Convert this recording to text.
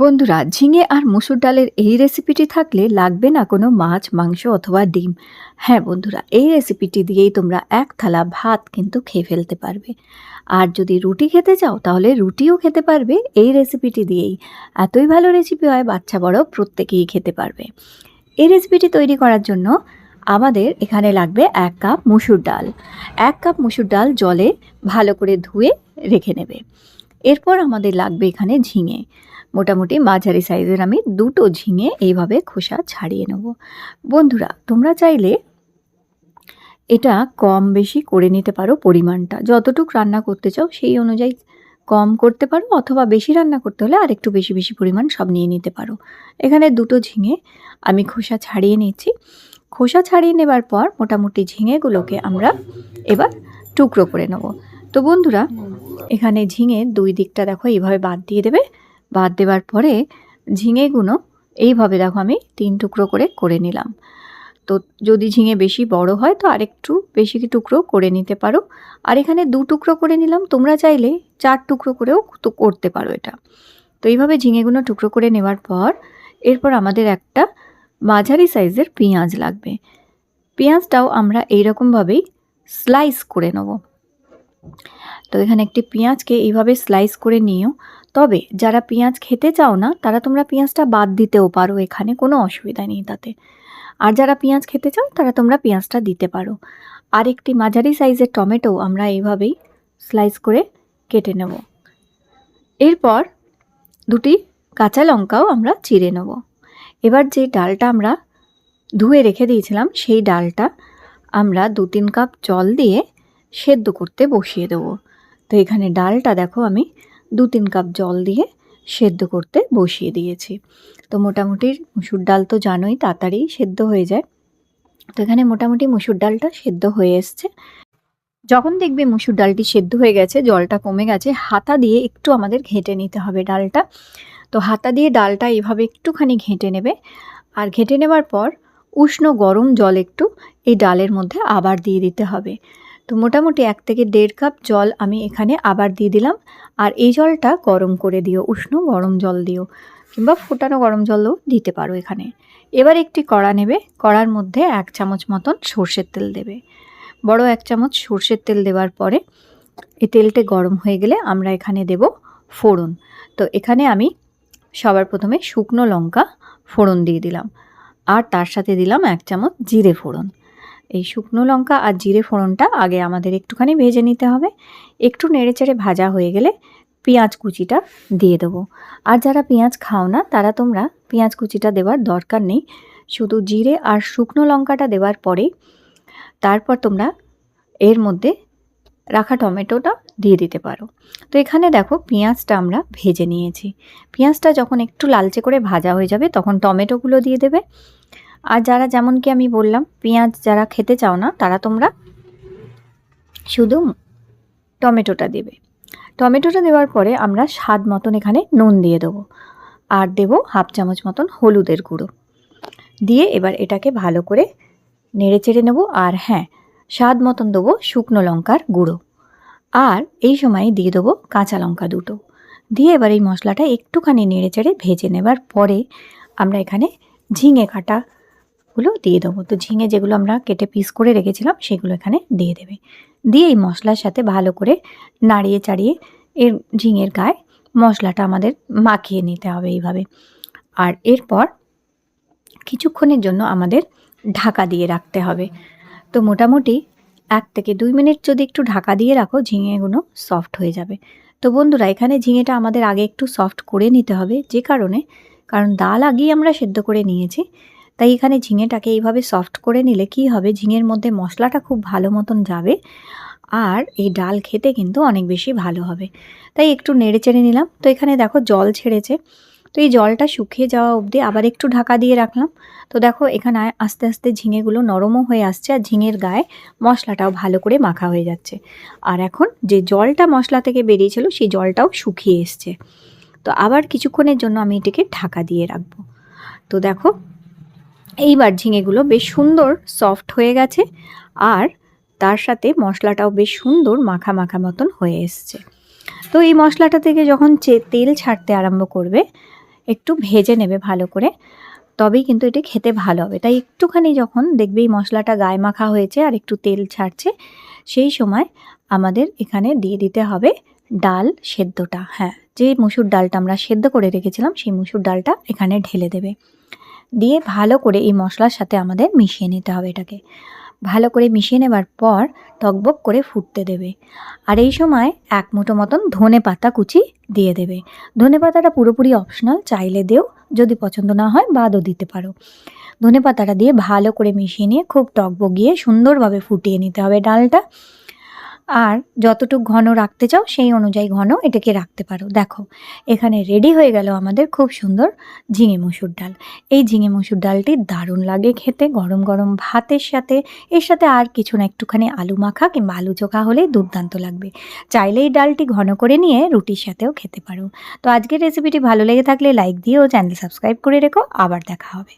বন্ধুরা, ঝিঙে আর মুসুর ডালের এই রেসিপিটি থাকলে লাগবে না কোনো মাছ, মাংস অথবা ডিম। হ্যাঁ বন্ধুরা, এই রেসিপিটি দিয়েই তোমরা এক থালা ভাত কিন্তু খেয়ে ফেলতে পারবে। আর যদি রুটি খেতে চাও, তাহলে রুটিও খেতে পারবে এই রেসিপিটি দিয়েই। এতই ভালো রেসিপি হয়, বাচ্চা বড় প্রত্যেকেই খেতে পারবে। এই রেসিপিটি তৈরি করার জন্য আমাদের এখানে লাগবে এক কাপ মুসুর ডাল। এক কাপ মুসুর ডাল জলে ভালো করে ধুয়ে রেখে নেবে। এরপর আমাদের লাগবে এখানে ঝিঙে। মোটামুটি মাঝারি সাইজের আমি দুটো ঝিঙে এইভাবে খোসা ছাড়িয়ে নেব। বন্ধুরা, তোমরা চাইলে এটা কম বেশি করে নিতে পারো পরিমাণটা। যতটুক রান্না করতে চাও সেই অনুযায়ী কম করতে পারো অথবা বেশি রান্না করতে হলে আর একটু বেশি বেশি পরিমাণ সব নিয়ে নিতে পারো। এখানে দুটো ঝিঙে আমি খোসা ছাড়িয়ে নিচ্ছি। খোসা ছাড়িয়ে নেবার পর মোটামুটি ঝিঙেগুলোকে আমরা এবার টুকরো করে নেব। তো বন্ধুরা, এখানে ঝিঙে দুই দিকটা দেখো এইভাবে বাদ দিয়ে দেবে। বাদ দেওয়ার পরে ঝিঙেগুলো এইভাবে দেখো আমি তিন টুকরো করে করে নিলাম। তো যদি ঝিঙে বেশি বড় হয় তো আরেকটু বেশি টুকরো করে নিতে পারো। আর এখানে দু টুকরো করে নিলাম, তোমরা চাইলে চার টুকরো করেও তো করতে পারো এটা। তো এইভাবে ঝিঙেগুলো টুকরো করে নেওয়ার পর এরপর আমাদের একটা মাঝারি সাইজের পেঁয়াজ লাগবে। পেঁয়াজটাও আমরা এইরকমভাবেই স্লাইস করে নেব। তো এখানে একটি পেঁয়াজকে এইভাবে স্লাইস করে নিও। তবে যারা পেঁয়াজ খেতে চাও না, তারা তোমরা পেঁয়াজটা বাদ দিতেও পারো, এখানে কোনো অসুবিধা নেই তাতে। আর যারা পেঁয়াজ খেতে চাও, তারা তোমরা পেঁয়াজটা দিতে পারো। আর একটি মাঝারি সাইজের টমেটো আমরা এইভাবেই স্লাইস করে কেটে নেব। এরপর দুটি কাঁচা লঙ্কাও আমরা চিড়ে নেব। এবার যে ডালটা আমরা ধুয়ে রেখে দিয়েছিলাম, সেই ডালটা আমরা দু তিন কাপ জল দিয়ে সেদ্ধ করতে বসিয়ে দেবো। তো এখানে ডালটা দেখো আমি দু তিন কাপ জল দিয়ে সেদ্ধ করতে বসিয়ে দিয়েছি। তো মোটামুটি মুসুর ডাল তো জানোই তাড়াতাড়ি সেদ্ধ হয়ে যায়। তো এখানে মোটামুটি মুসুর ডালটা সেদ্ধ হয়ে এসছে। যখন দেখবে মুসুর ডালটি সেদ্ধ হয়ে গেছে, জলটা কমে গেছে, হাতা দিয়ে একটু আমাদের ঘেঁটে নিতে হবে ডালটা। তো হাতা দিয়ে ডালটা এইভাবে একটুখানি ঘেঁটে নেবে। আর ঘেঁটে নেবার পর উষ্ণ গরম জল একটু এই ডালের মধ্যে আবার দিয়ে দিতে হবে। তো মোটামুটি এক থেকে দেড় কাপ জল আমি এখানে আবার দিয়ে দিলাম। আর এই জলটা গরম করে দিও, উষ্ণ গরম জল দিও কিংবা ফোটানো গরম জলও দিতে পারো এখানে। এবার একটি কড়া নেবে, কড়ার মধ্যে এক চামচ মতন সর্ষের তেল দেবে। বড় এক চামচ সর্ষের তেল দেওয়ার পরে এই তেলটা গরম হয়ে গেলে আমরা এখানে দেব ফোড়ন। তো এখানে আমি সবার প্রথমে শুকনো লঙ্কা ফোড়ন দিয়ে দিলাম। আর তার সাথে দিলাম এক চামচ জিরে ফোড়ন। এই শুকনো লঙ্কা আর জিরে ফোড়নটা আগে আমাদের একটুখানি ভেজে নিতে হবে। একটু নেড়েচেড়ে ভাজা হয়ে গেলে পেঁয়াজ কুচিটা দিয়ে দেবো। আর যারা পেঁয়াজ খাও না, তারা তোমরা পেঁয়াজ কুচিটা দেওয়ার দরকার নেই। শুধু জিরে আর শুকনো লঙ্কাটা দেওয়ার পরে তারপর তোমরা এর মধ্যে রাখা টমেটোটা দিয়ে দিতে পারো। তো এখানে দেখো পেঁয়াজটা আমরা ভেজে নিয়েছি। পেঁয়াজটা যখন একটু লালচে করে ভাজা হয়ে যাবে, তখন টমেটোগুলো দিয়ে দেবে। আর যারা যেমন কি আমি বললাম, পেঁয়াজ যারা খেতে চাও না, তারা তোমরা শুধু টমেটোটা দেবে। টমেটোটা দেওয়ার পরে আমরা স্বাদ মতন এখানে নুন দিয়ে দেবো আর দেব হাফ চামচ মতন হলুদের গুঁড়ো। দিয়ে এবার এটাকে ভালো করে নেড়ে চেড়ে নেব আর হ্যাঁ স্বাদ মতন দেবো শুকনো লঙ্কার গুঁড়ো। আর এই সময় দিয়ে দেবো কাঁচা লঙ্কা দুটো। দিয়ে এবার এই মশলাটা একটুখানি নেড়ে চেড়ে ভেজে নেবার পরে আমরা এখানে ঝিঙে কাটা গুলো দিয়ে দেবো। তো ঝিঙে যেগুলো আমরা কেটে পিস করে রেখেছিলাম, সেগুলো এখানে দিয়ে দেবে। দিয়ে এই মশলার সাথে ভালো করে নাড়িয়ে চাড়িয়ে এর ঝিঙের গায়ে মশলাটা আমাদের মাখিয়ে নিতে হবে এইভাবে। আর এরপর কিছুক্ষণের জন্য আমাদের ঢাকা দিয়ে রাখতে হবে। তো মোটামুটি এক থেকে দুই মিনিট যদি একটু ঢাকা দিয়ে রাখো, ঝিঙেগুলো সফট হয়ে যাবে। তো বন্ধুরা, এখানে ঝিঙেটা আমাদের আগে একটু সফট করে নিতে হবে, যে কারণে, কারণ ডাল আগেই আমরা সেদ্ধ করে নিয়েছি। তাই এখানে ঝিঙেটাকে এইভাবে সফট করে নিলে কি হবে? ঝিঙের মধ্যে মশলাটা খুব ভালো মতন যাবে আর এই ডাল খেতে কিন্তু অনেক বেশি ভালো হবে। তাই একটু নেড়ে চেড়ে নিলাম। তো এখানে দেখো জল ছেড়েছে। তো এই জলটা শুকিয়ে যাওয়া অবধি আবার একটু ঢাকা দিয়ে রাখলাম। তো দেখো এখানে আস্তে আস্তে ঝিঙেগুলো নরমও হয়ে আসছে আর ঝিঙের গায়ে মশলাটাও ভালো করে মাখা হয়ে যাচ্ছে। আর এখন যে জলটা মশলা থেকে বেরিয়েছিল সেই জলটাও শুকিয়ে এসছে। তো আবার কিছুক্ষণের জন্য আমি এটাকে ঢাকা দিয়ে রাখব। তো দেখো এইবার ঝিঙেগুলো বেশ সুন্দর সফট হয়ে গেছে আর তার সাথে মশলাটাও বেশ সুন্দর মাখা মাখা মতন হয়ে এসছে। তো এই মশলাটা থেকে যখন তেল ছাড়তে আরম্ভ করবে, একটু ভেজে নেবে ভালো করে, তবেই কিন্তু এটি খেতে ভালো হবে। তাই একটুখানি যখন দেখবে এই মশলাটা গায়ে মাখা হয়েছে আর একটু তেল ছাড়ছে, সেই সময় আমাদের এখানে দিয়ে দিতে হবে ডাল সেদ্ধটা। হ্যাঁ যে মুসুর ডালটা আমরা সেদ্ধ করে রেখেছিলাম, সেই মুসুর ডালটা এখানে ঢেলে দেবে। দিয়ে ভালো করে এই মশলার সাথে আমাদের মিশিয়ে নিতে হবে এটাকে। ভালো করে মিশিয়ে নেবার পর টকবক করে ফুটতে দেবে। আর এই সময় এক মুঠো মতন ধনে পাতা কুচি দিয়ে দেবে। ধনে পাতাটা পুরোপুরি অপশনাল চাইলে দেও, যদি পছন্দ না হয় বাদও দিতে পারো। ধনে পাতাটা দিয়ে ভালো করে মিশিয়ে নিয়ে খুব টকবগিয়ে সুন্দরভাবে ফুটিয়ে নিতে হবে ডালটা। আর যতটুকু ঘন রাখতে চাও, সেই অনুযায়ী ঘন এটাকে রাখতে পারো। দেখো, এখানে রেডি হয়ে গেল আমাদের খুব সুন্দর ঝিঙে মসুর ডাল। এই ঝিঙে মসুর ডালটি দারুণ লাগে খেতে, গরম গরম ভাতের সাথে। এর সাথে আর কিছু না, একটুখানি আলু মাখা কিংবা আলু চোখা হলে দুর্দান্ত লাগবে। চাইলে এই ডালটি ঘন করে নিয়ে রুটির সাথেও খেতে পারো। তো আজকের রেসিপিটি ভালো লেগে থাকলে লাইক দিও চ্যানেল সাবস্ক্রাইব করে রেখো। আবার দেখা হবে।